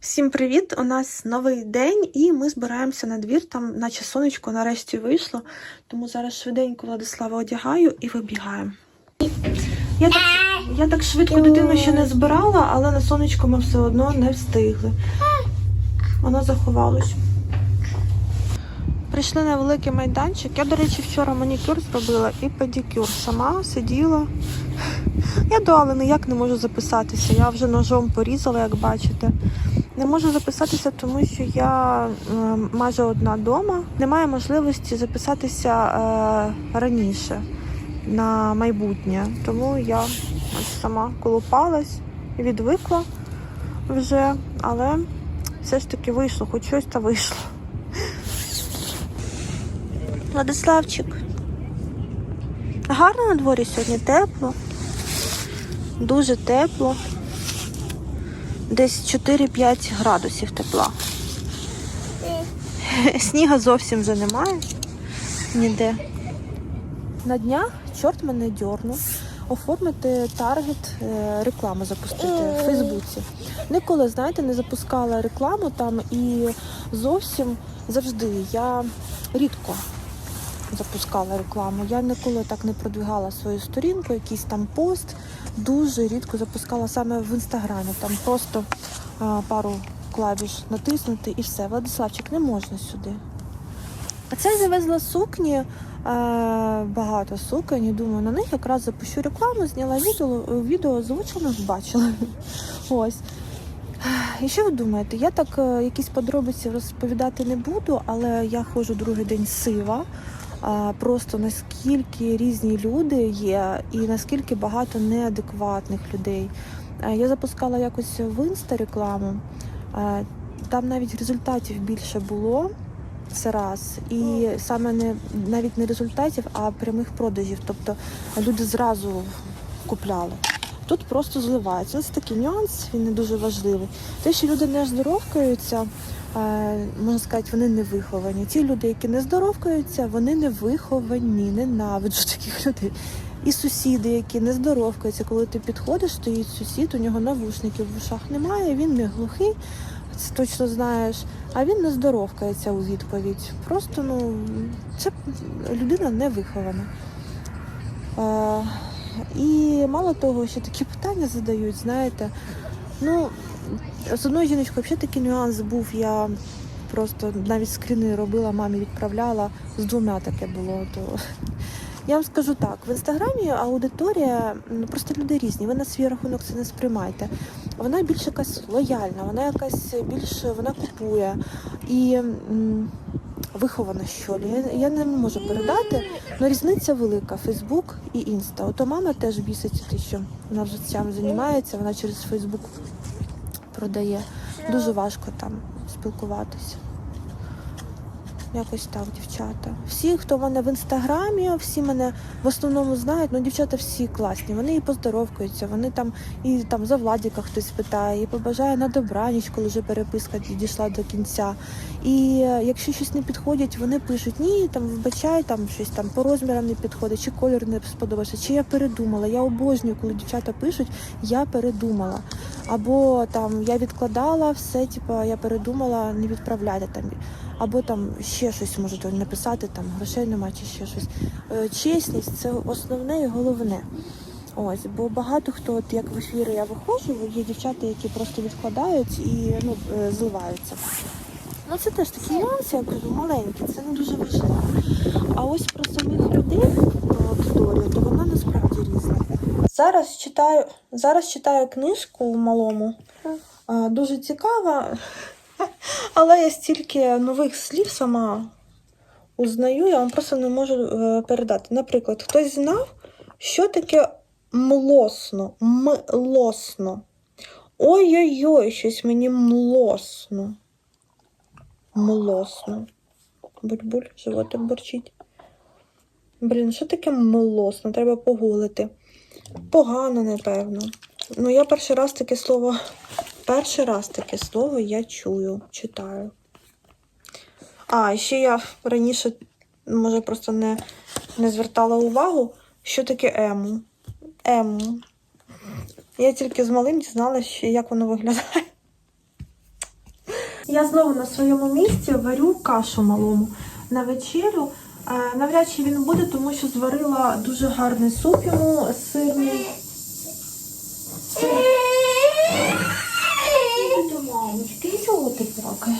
Всім привіт! У нас новий день, і ми збираємося на двір. Там, наче сонечко, нарешті вийшло. Тому зараз швиденько Владислава одягаю і вибігаємо. Я так, я так швидко дитину ще не збирала, але на сонечко ми все одно не встигли. Воно заховалось. Прийшли на великий майданчик. Я, до речі, вчора манікюр зробила і педикюр. Сама сиділа. Я до Алли ніяк не можу записатися. Я вже ножом порізала, як бачите. Не можу записатися, тому що я е, майже одна вдома. Немає можливості записатися е, раніше на майбутнє. Тому я сама колупалась, відвикла вже, але все ж таки вийшло, хоч щось та вийшло. Владиславчик. Гарно на дворі сьогодні тепло. Дуже тепло. Десь 4-5 градусів тепла. Сніга зовсім вже немає ніде. На днях чорт мене дьорнув оформити таргет е, рекламу запустити в Фейсбуці. Ніколи, знаєте, не запускала рекламу там і зовсім завжди я рідко запускала рекламу. Я ніколи так не продвигала свою сторінку, якийсь там пост. Дуже рідко запускала саме в інстаграмі. Там просто а, пару клавіш натиснути і все. Владиславчик, не можна сюди. А це завезла сукні, багато суконь, і думаю, на них якраз запущу рекламу, зняла відео, відео озвучено, бачила. Ось. І що ви думаєте? Я так е, якісь подробиці розповідати не буду, але я ходжу другий день сива. Просто наскільки різні люди є, і наскільки багато неадекватних людей. Я запускала якось в інста рекламу, там навіть результатів більше було. Це раз. І саме не навіть не результатів, а прямих продажів. Тобто люди зразу купляли. Тут просто зливається. Ось такий нюанс, він не дуже важливий. Те, що люди не здоровкаються, можна сказати, вони не виховані. Ті люди, які не здоровкаються, вони не виховані, ненавиджу таких людей. І сусіди, які не здоровкаються, коли ти підходиш, стоїть сусід, у нього навушників в ушах немає, він не глухий, це точно знаєш, а він не здоровкається у відповідь. Просто ну, це людина не вихована. Е, і мало того, що такі питання задають, знаєте. Ну, з одною жіночкою взагалі такий нюанс був. Я просто навіть скріни робила, мамі відправляла. З двома таке було. То я вам скажу так: в інстаграмі аудиторія, ну просто люди різні. Ви на свій рахунок це не сприймайте. Вона більш якась лояльна, вона якась більш вона купує і вихована що ли. Я, не можу передати, але різниця велика: Фейсбук і Інста. Ото мама теж біситься, те, що вона вже цим займається, вона через Фейсбук продає. Дуже важко там спілкуватися. Якось так, дівчата. Всі, хто в мене в інстаграмі, всі мене в основному знають, ну дівчата всі класні. Вони і поздоровкаються, вони там і там за Владіка хтось питає, і побажає на добраніч, коли вже переписка дійшла до кінця. І е, якщо щось не підходить, вони пишуть ні, там вибачай, там щось там по розмірам не підходить, чи колір не сподобався, чи я передумала. Я обожнюю, коли дівчата пишуть, я передумала. Або там я відкладала все, типу, я передумала, не відправляйте там. Або там ще щось можете написати, там грошей нема чи ще щось. Е, Чесність це основне і головне. Ось, бо багато хто, от як в ефірі я виходжу, є дівчата, які просто відкладають і ну, е, зливаються. Ну це теж такі нюанси, я кажу, маленькі, це не дуже важливо. А ось про самих людей про аудиторію, то вона насправді різна. Зараз читаю, зараз читаю книжку малому. Дуже цікава. Але я стільки нових слів сама узнаю, я вам просто не можу е, передати. Наприклад, хтось знав, що таке млосно, млосно. Ой-ой-ой, щось мені млосно. Млосно. Буль-буль, животик борчить. Блін, що таке млосно? Треба погуглити. Погано, напевно. Ну, я перший раз таке слово Перший раз таке слово я чую, читаю. А, ще я раніше, може, просто не, не звертала увагу, що таке ему. Ему. Я тільки з малим дізналася, як воно виглядає. Я знову на своєму місці варю кашу малому на вечерю. Е, Навряд чи він буде, тому що зварила дуже гарний суп йому сирний. Сир. Чого?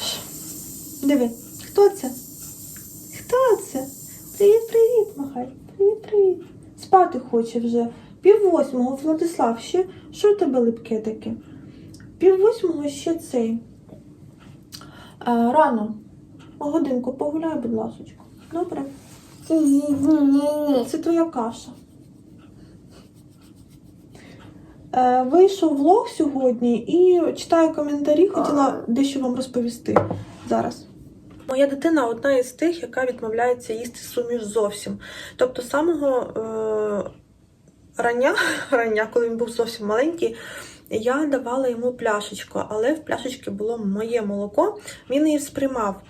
Диви, хто це? Хто це? Привіт, привіт, махай. Привіт, привіт. Спати хоче вже. Пів восьмого, Владислав, ще що в тебе липке таке? Пів восьмого ще цей. Е, рано. Годинку погуляй, будь ласка. Добре? Це твоя каша. Е, вийшов влог сьогодні і читаю коментарі, хотіла дещо вам розповісти зараз. Моя дитина одна із тих, яка відмовляється їсти суміш зовсім. Тобто, самого е, рання, рання, коли він був зовсім маленький, я давала йому пляшечку, але в пляшечці було моє молоко, він її сприймав.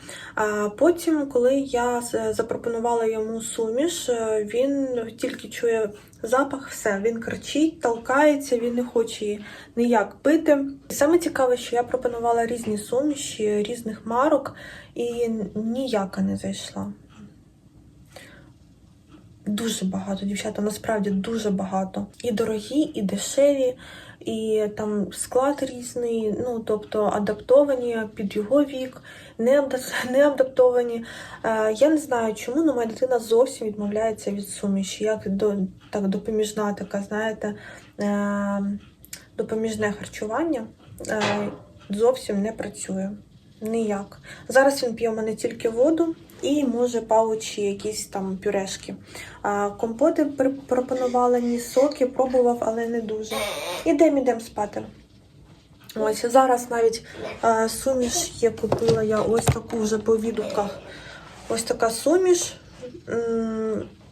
Потім, коли я запропонувала йому суміш, е, він тільки чує запах, все, він кричить, толкається, він не хоче її ніяк пити. Саме цікаве, що я пропонувала різні суміші, різних марок, і ніяка не зайшла. Дуже багато, дівчата, насправді дуже багато. І дорогі, і дешеві, і там склад різний, ну тобто адаптовані під його вік, не, адаптовані. Е, я не знаю чому, але моя дитина зовсім відмовляється від суміші. Як до, так, допоміжна така, знаєте, е, допоміжне харчування е, зовсім не працює. Ніяк. Зараз він п'є у мене тільки воду і може паучі якісь там пюрешки. А, компоти пропонувала, ні соки, пробував, але не дуже. Ідемо, ідемо спати. Ось зараз навіть е, суміш є, купила я ось таку вже по відгуках. Ось така суміш.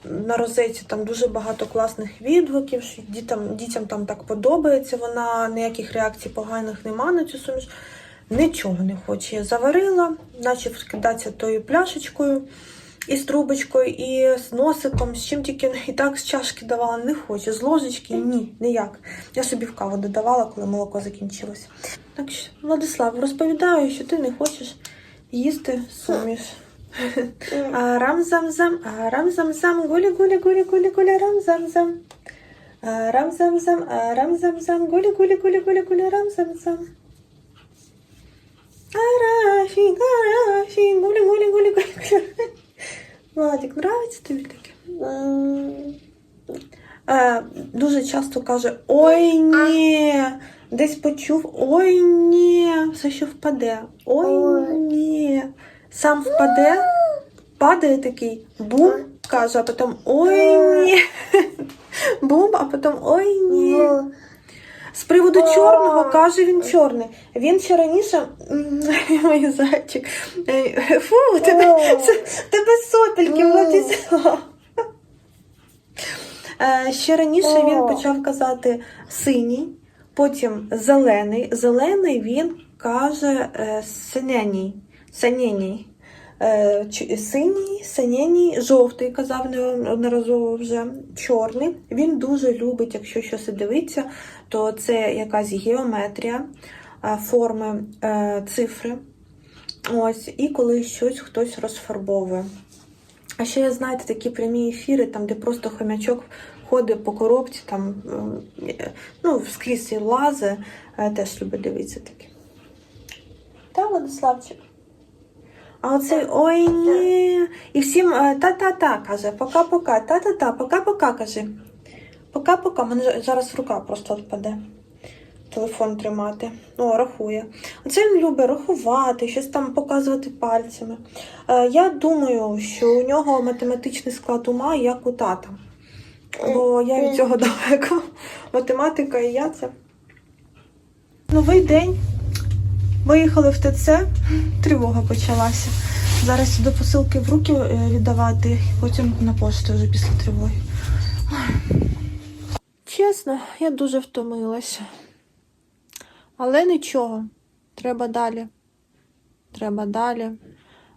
На розетці там дуже багато класних відгуків, дітям, дітям там так подобається. Вона ніяких реакцій поганих нема на цю суміш. Нічого не хоче. Я заварила, почав скидатися тою пляшечкою і трубочкою, і з носиком, з чим тільки і так з чашки давала, не хоче. З ложечки ні, ніяк. Я собі в каву додавала, коли молоко закінчилось. Так що, Владислав, розповідаю, що ти не хочеш їсти суміш. Арам-зам-зам, арам-зам-зам, гулі-гулі-гулі-гулі-гулі, рам-зам-зам. Арам-зам-зам, арам-зам-зам, гулі-гулі-гулі-гулі-гулі, рам-зам-зам. Арафі, арафі, гулі, гулі, гулі, гулі. Владик, нравиться тобі таке? Е, дуже часто каже: Ой, ні. Десь почув, ой ні, все що впаде. Ой ні. Сам впаде, падає такий бум, каже, а потім ой ні. Бум, а потім ой ні. З приводу чорного каже він чорний. Він ще раніше мій зайчик. Фу, тебе, тебе сопельки Владислав. Е, Ще раніше він почав казати синій, потім зелений. Зелений він каже е, синеній. Синеній. Е, Синій, синеній, жовтий, казав неодноразово вже чорний. Він дуже любить, якщо щось дивиться, то це якась геометрія, е, форми, е, цифри. Ось, і коли щось хтось розфарбовує. А ще я знаєте такі прямі ефіри, там, де просто хомячок ходить по коробці, там е, ну, скрізь е, теж любить дивитися таке. Та, Владиславчик? А оцей ой ні. І всім е, та-та-та каже, пока-пока, та-та-та, пока-пока каже. Пока-пока. Мене зараз рука просто відпаде. Телефон тримати. О, рахує. Оце він любить рахувати, щось там показувати пальцями. Е, я думаю, що у нього математичний склад ума, як у тата. Бо я від цього далеко. Математика і я це. Новий день. Виїхали в ТЦ, тривога почалася. Зараз до посилки в руки е, віддавати, потім на пошту вже після тривоги. Чесно, я дуже втомилася. Але нічого, треба далі. Треба далі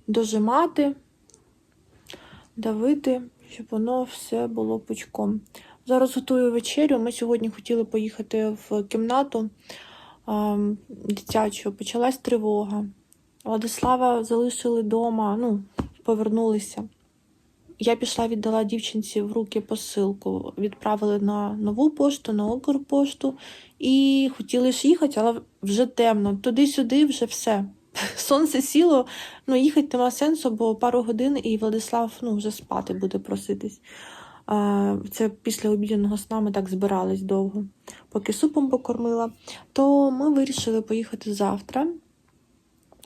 дожимати, давити, щоб воно все було пучком. Зараз готую вечерю. Ми сьогодні хотіли поїхати в кімнату ем, дитячу. Почалась тривога. Владислава залишили вдома, ну, повернулися. Я пішла, віддала дівчинці в руки посилку. Відправили на нову пошту, на Укрпошту. І хотіли ж їхати, але вже темно. Туди-сюди вже все. Сонце сіло, ну їхати нема сенсу, бо пару годин і Владислав ну, вже спати буде проситись. Це після обіднього сна ми так збирались довго, поки супом покормила. То ми вирішили поїхати завтра.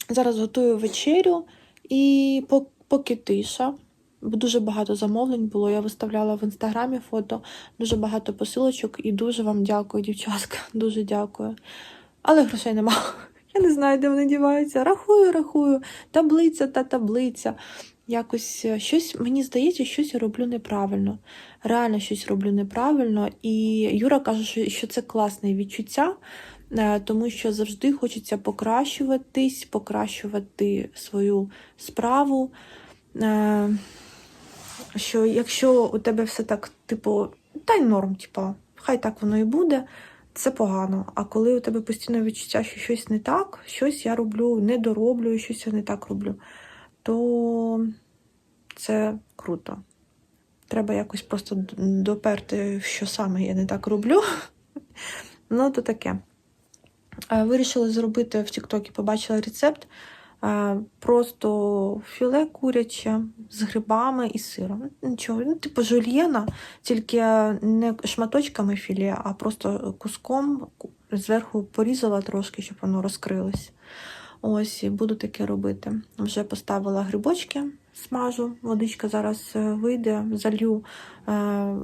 Зараз готую вечерю і поки тиша. Бо дуже багато замовлень було. Я виставляла в інстаграмі фото, дуже багато посилочок і дуже вам дякую, дівчатка. Дуже дякую. Але грошей нема. Я не знаю, де вони діваються. Рахую, рахую. Таблиця та таблиця. Якось е, щось, мені здається, щось я роблю неправильно. Реально щось роблю неправильно. І Юра каже, що, це класне відчуття, е, тому що завжди хочеться покращуватись, покращувати свою справу. Е, Що якщо у тебе все так, типу, та й норм, типу, хай так воно і буде, це погано. А коли у тебе постійно відчуття, що щось не так, щось я роблю, не дороблю, щось я не так роблю, то це круто. Треба якось просто доперти, що саме я не так роблю. Ну, то таке. Вирішила зробити в Тіктокі, побачила рецепт. Просто філе куряче з грибами і сиром. Нічого, ну, типу жульєна, тільки не шматочками філе, а просто куском зверху порізала трошки, щоб воно розкрилось. Ось, і буду таке робити. Вже поставила грибочки, смажу, водичка зараз е, вийде, залью е,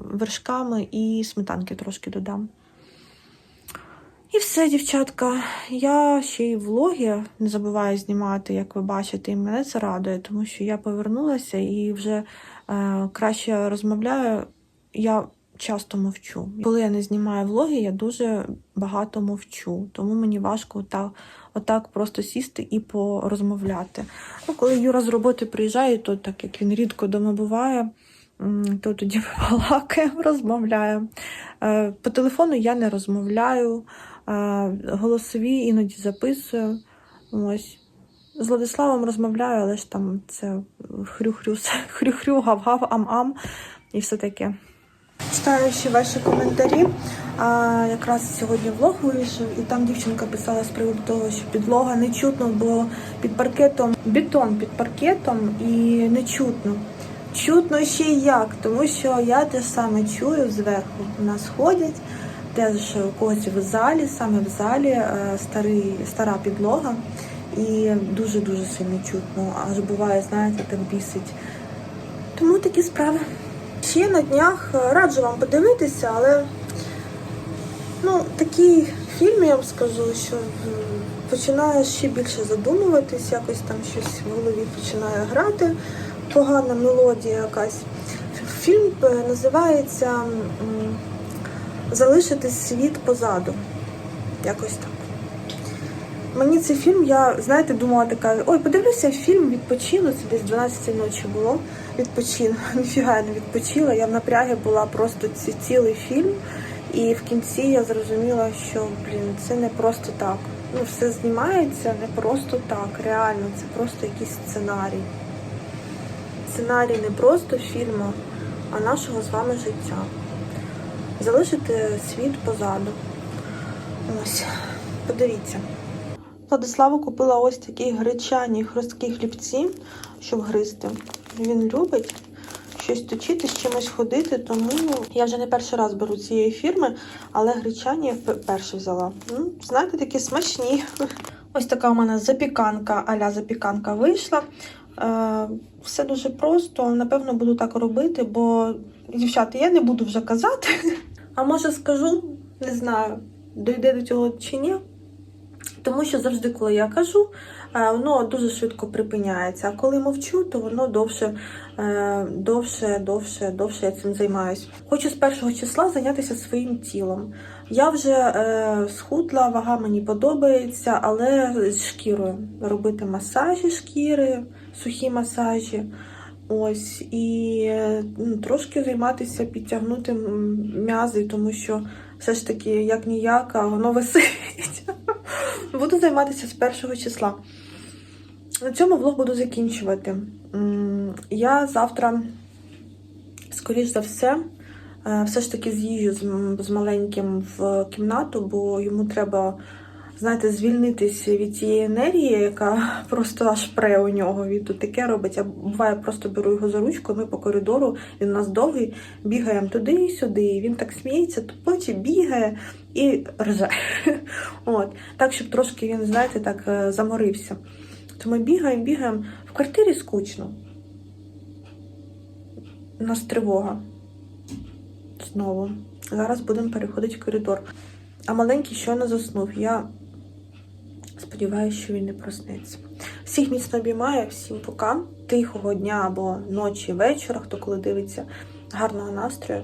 вершками і сметанки трошки додам. І все, дівчатка. Я ще й влоги не забуваю знімати, як ви бачите, і мене це радує, тому що я повернулася і вже е, краще розмовляю. Я часто мовчу. Коли я не знімаю влоги, я дуже багато мовчу, тому мені важко отак, отак просто сісти і порозмовляти. Ну, коли Юра з роботи приїжджає, то так як він рідко вдома буває, то тоді балакаємо, розмовляємо. Е, По телефону я не розмовляю. Голосові іноді записую. Ось. З Владиславом розмовляю, але ж там це хрю-хрю, хрю-хрю, гав-гав, ам-ам і все таке. Читаю ще ваші коментарі. А, якраз сьогодні влог вийшов, і там дівчинка писала з приводу того, що підлога не чутно, бо під паркетом бетон під паркетом і не чутно. Чутно ще й як, тому що я те саме чую зверху. У нас ходять теж у когось в залі, саме в залі е, старий, стара підлога, і дуже-дуже сильно чутно. Аж буває, знаєте, так бісить. Тому такі справи. Ще на днях е, раджу вам подивитися, але ну, такий фільм, я вам скажу, що м, починаєш ще більше задумуватись, якось там щось в голові починає грати, погана мелодія якась. Фільм е, називається Залишити світ позаду. Якось так. Мені цей фільм, я, знаєте, думала така, ой, подивлюся фільм, відпочину, це десь 12 ночі було. Відпочину. Ніфіга не відпочила. Я в напрягі була просто ці, цілий фільм. І в кінці я зрозуміла, що блін, це не просто так. Ну, все знімається не просто так, реально, це просто якийсь сценарій. Сценарій не просто фільму, а нашого з вами життя. Залишити світ позаду. Ось, подивіться. Владислава купила ось такі гречані хрусткі хлібці, щоб гризти. Він любить щось точити, з чимось ходити, тому я вже не перший раз беру цієї фірми, але гречані я вперше взяла. Знаєте, такі смачні. Ось така у мене запіканка, аля запіканка вийшла. Е, все дуже просто. Напевно, буду так робити, бо, дівчата, я не буду вже казати. А може скажу, не знаю, дойде до цього чи ні. Тому що завжди, коли я кажу, е, воно дуже швидко припиняється. А коли мовчу, то воно довше, е, довше, довше, довше я цим займаюсь. Хочу з першого числа зайнятися своїм тілом. Я вже е, схудла, вага мені подобається, але з шкірою робити масажі шкіри, сухі масажі. Ось і е, ну, трошки займатися, підтягнути м'язи, тому що все ж таки, як ніяк, а воно висить. Буду займатися з першого числа. на цьому влог буду закінчувати. Я завтра, скоріш за все, е, все ж таки з'їжджу з маленьким в кімнату, бо йому треба, знаєте, звільнитися від цієї енергії, яка просто аж пре у нього. Він тут таке робить. Я буває, просто беру його за ручку, ми по коридору, він у нас довгий, бігаємо туди і сюди. І він так сміється, тупоче бігає і рже. От. Так, щоб трошки він, знаєте, так е, заморився. То ми бігаємо, бігаємо. В квартирі скучно. У нас тривога. Знову. Зараз будемо переходити в коридор. А маленький щойно заснув. Я сподіваюся, що він не проснеться. Всіх міцно обіймаю, всім пока. Тихого дня або ночі, вечора, хто коли дивиться. Гарного настрою.